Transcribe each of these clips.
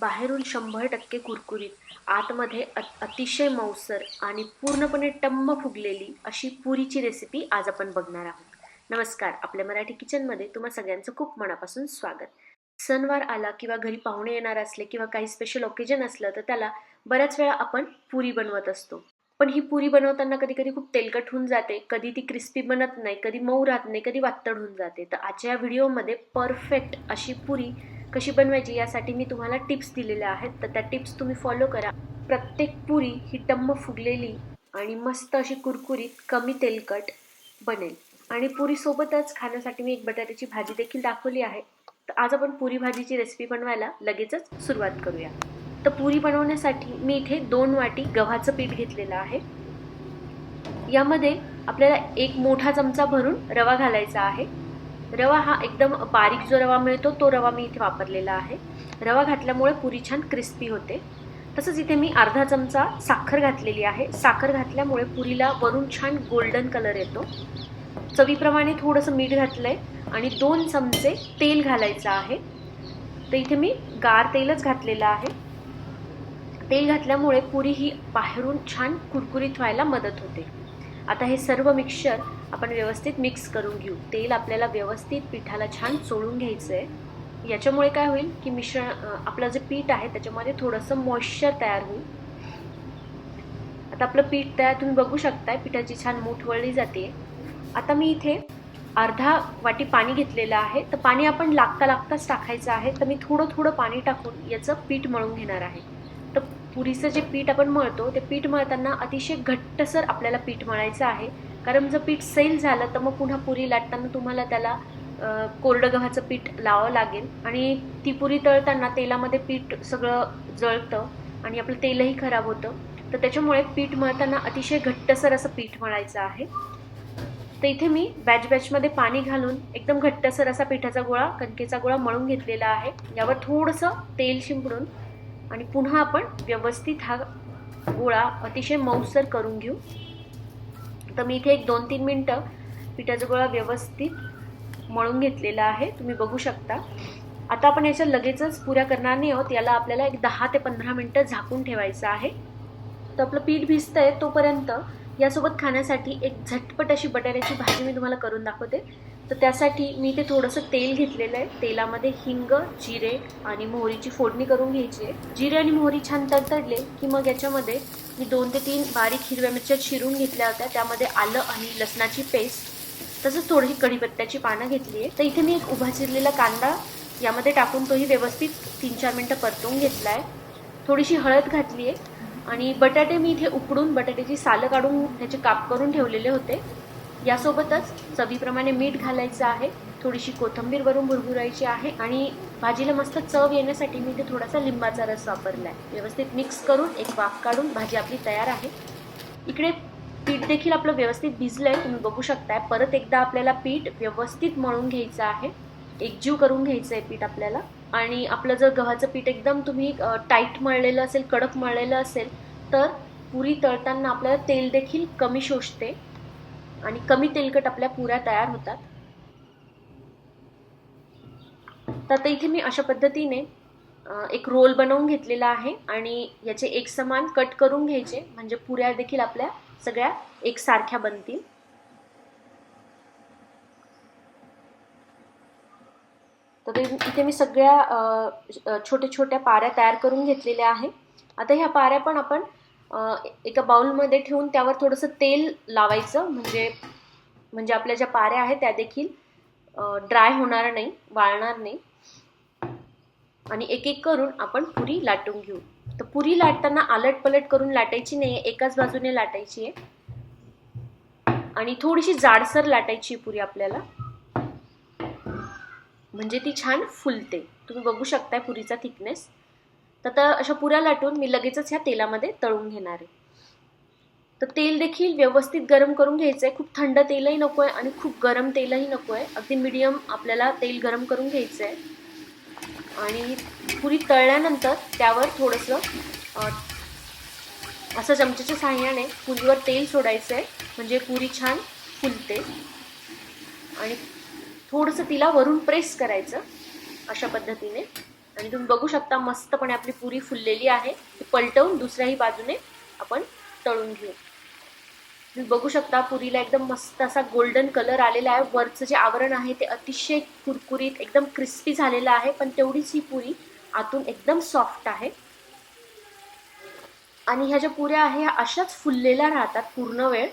बाहेरून शंभर टक्के कुरकुरीत आतमध्ये अतिशय मऊसर आणि पूर्णपणे टम्म फुगलेली अशी पुरीची रेसिपी आज आपण बघणार आहोत. नमस्कार आपल्या मराठी किचनमध्ये तुम्हा सगळ्यांचं खूप मनापासून स्वागत. सणवार आला किंवा घरी पाहुणे येणार असले किंवा काही स्पेशल ओकेजन असलं तर त्याला बऱ्याच वेळा आपण पुरी बनवत असतो. पण ही पुरी बनवताना कधी कधी खूप तेलकट होऊन जाते कधी ती क्रिस्पी बनत नाही कधी मऊ राहत नाही कधी वातड होऊन जाते. तर आजच्या व्हिडिओमध्ये परफेक्ट अशी पुरी कशी बनवायची यासाठी मी तुम्हाला टिप्स दिलेल्या आहेत. तर त्या टिप्स तुम्ही फॉलो करा. प्रत्येक पुरी ही टम्म फुगलेली आणि मस्त अशी कुरकुरीत कमी तेलकट बनेल. आणि पुरीसोबतच खाण्यासाठी मी एक बटाट्याची भाजी देखील दाखवली आहे. तर आज आपण पुरी भाजीची रेसिपी बनवायला लगेचच सुरुवात करूया. तर पुरी बनवण्यासाठी मी इथे दोन वाटी गव्हाचं पीठ घेतलेलं आहे. यामध्ये आपल्याला एक मोठा चमचा भरून रवा घालायचा आहे. रवा हा एकदम बारीक जो रवा मिळतो तो रवा मी इथे वापरलेला आहे. रवा घातल्यामुळे पुरी छान क्रिस्पी होते. तसंच इथे मी अर्धा चमचा साखर घातलेली आहे. साखर घातल्यामुळे पुरीला वरून छान गोल्डन कलर येतो. चवीप्रमाणे थोडंसं मीठ घातलं आहे आणि दोन चमचे तेल घालायचं आहे. तर इथे मी गार तेलच घातलेलं आहे. तेल घातल्यामुळे पुरी ही बाहेरून छान कुरकुरीत व्हायला मदत होते. आता हे सर्व मिक्सचर आपण व्यवस्थित मिक्स करून घेऊ. तेल आपल्याला व्यवस्थित पिठाला छान चोळून घ्यायचं आहे याच्यामुळे काय होईल की मिश्रण आपलं जे पीठ आहे त्याच्यामध्ये थोडंसं मॉइश्चर तयार होईल. आता आपलं पीठ तयार तुम्ही बघू शकताय पिठाची छान मूठ वळली जाते. आता मी इथे अर्धा वाटी पाणी घेतलेलं आहे. तर पाणी आपण लागता लागताच टाकायचं आहे. तर मी थोडं थोडं पाणी टाकून याचं पीठ मळून घेणार आहे. तर पुरीचं जे पीठ आपण मळतो ते पीठ मळताना अतिशय घट्टसर आपल्याला पीठ मळायचं आहे. कारण जर पीठ सैल झालं तर मग पुन्हा पुरी लाटताना तुम्हाला त्याला कोरडं गव्हाचं पीठ लावावं लागेल. आणि ती पुरी तळताना तेलामध्ये पीठ सगळं जळतं आणि आपलं तेलही खराब होतं. तर त्याच्यामुळे पीठ मळताना अतिशय घट्टसर असं पीठ मळायचं आहे. तर इथे मी बॅच बॅचमध्ये पाणी घालून एकदम घट्टसर असा पिठाचा गोळा कणकेचा गोळा मळून घेतलेला आहे. यावर थोडंसं तेल शिंपडून आणि पुन्हा आपण व्यवस्थित हा गोळा अतिशय मऊसर करून घेऊ. तर मी इथे एक दोन तीन मिनटं पिठाचा गोळा व्यवस्थित मळून घेतलेला आहे. तुम्ही बघू शकता. आता आपण याच्या लगेचच पुऱ्या करणार नाही आहोत. याला आपल्याला एक दहा ते पंधरा मिनटं झाकून ठेवायचं आहे. तर आपलं पीठ भिजतंय तोपर्यंत यासोबत खाण्यासाठी एक झटपट अशी बटाट्याची भाजी मी तुम्हाला करून दाखवते. तर त्यासाठी मी इथे थोडंसं तेल घेतलेलं आहे. तेलामध्ये हिंग जिरे आणि मोहरीची फोडणी करून घ्यायची आहे. जिरे आणि मोहरी छान तडतडले की मग याच्यामध्ये मी दोन ते तीन बारीक हिरव्या मिरच्या चिरून घेतल्या होत्या. त्यामध्ये आलं आणि लसणाची पेस्ट तसंच थोडीशी कढीपत्त्याची पानं घेतली आहे. तर इथे मी एक उभा चिरलेला कांदा यामध्ये टाकून तोही व्यवस्थित तीन चार मिनटं परतवून घेतला आहे. थोडीशी हळद घातली आहे. आणि बटाटे मी इथे उकडून बटाट्याची सालं काढून त्याचे काप करून ठेवलेले होते. यासोबतच चवीप्रमाणे मीठ घालायचं आहे थोडीशी कोथंबीर वरून भुरभुरायची आहे आणि भाजीला मस्त चव येण्यासाठी मी इथे थोडासा लिंबाचा रस वापरला आहे व्यवस्थित मिक्स करून एक वाफ काढून भाजी आपली तयार आहे. इकडे पीठ देखील आपलं व्यवस्थित भिजलं आहे तुम्ही बघू शकताय. परत एकदा आपल्याला पीठ व्यवस्थित मळून घ्यायचं आहे. एकजीव करून घ्यायचं आहे पीठ आपल्याला. आणि आपलं जर गव्हाचं पीठ एकदम तुम्ही टाईट मळलेलं असेल कडक मळलेलं असेल तर पुरी तळताना आपल्याला तेल देखील कमी शोषते. आणि कमी तेलकट आपल्या पुऱ्या तयार होतात. तर आता इथे मी अशा पद्धतीने एक रोल बनवून घेतलेला आहे आणि याचे एक समान कट करून घ्यायचे. म्हणजे पुऱ्या देखील आपल्या सगळ्या एकसारख्या बनतील. तर इथे मी सगळ्या छोट्या छोट्या पाऱ्या तयार करून घेतलेल्या आहे. आता ह्या पाऱ्या पण आपण एका बाउलमध्ये ठेवून त्यावर थोडंसं तेल लावायचं. म्हणजे म्हणजे आपल्या ज्या पाऱ्या आहेत त्या देखील ड्राय होणार नाही वाळणार नाही. आणि एक एक करून आपण पुरी लाटून घेऊ. तर पुरी लाटताना आलट पलट करून लाटायची नाही एकाच बाजूने लाटायची आहे. आणि थोडीशी जाडसर लाटायची पुरी आपल्याला. म्हणजे ती छान फुलते. तुम्ही बघू शकताय पुरीचा थिकनेस तर आता अशा पुऱ्या लाटून मी लगेचच ह्या तेलामध्ये तळून घेणार आहे. तर तेल देखील व्यवस्थित गरम करून घ्यायचं आहे. खूप थंड तेलही नको आहे आणि खूप गरम तेलही नको आहे अगदी मिडियम आपल्याला तेल गरम करून घ्यायचं आहे. आणि पुरी तळल्यानंतर त्यावर थोडंसं असं चमच्याच्या सहाय्याने पुरीवर तेल सोडायचं आहे. म्हणजे पुरी छान फुलते. आणि थोडंसं तिला वरून प्रेस करायचं अशा पद्धतीने. आणि तुम्ही बघू शकता मस्तपणे आपली पुरी फुललेली आहे. ती पलटवून दुसऱ्याही बाजूने आपण तळून घेऊ. तुम्ही बघू शकता पुरीला एकदम मस्त असा गोल्डन कलर आलेला आहे. वरचं जे आवरण आहे ते अतिशय कुरकुरीत एकदम क्रिस्पी झालेलं आहे. पण तेवढीच ही पुरी आतून एकदम सॉफ्ट आहे. आणि ह्या ज्या पुऱ्या आहे ह्या अशाच फुललेल्या राहतात पूर्ण वेळ.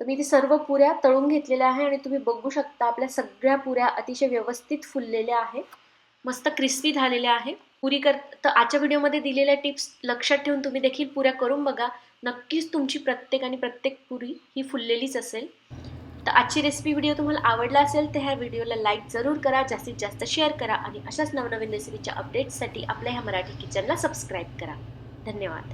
तर मी ती सर्व पुऱ्या तळून घेतलेल्या आहे आणि तुम्ही बघू शकता आपल्या सगळ्या पुऱ्या अतिशय व्यवस्थित फुललेल्या आहेत. मस्त क्रिस्पी झालेल्या आहे पुरी कर तर आजच्या व्हिडिओमध्ये दिलेल्या टिप्स लक्षात ठेवून तुम्ही देखील पुऱ्या करून बघा. नक्कीच तुमची प्रत्येक आणि प्रत्येक पुरी ही फुललेलीच असेल. तर आजची रेसिपी व्हिडिओ तुम्हाला आवडला असेल तर ह्या व्हिडिओला लाईक जरूर करा जास्तीत जास्त शेअर करा आणि अशाच नवनवीन रेसिपीच्या अपडेट्ससाठी आपल्या ह्या मराठी किचनला सबस्क्राईब करा. धन्यवाद.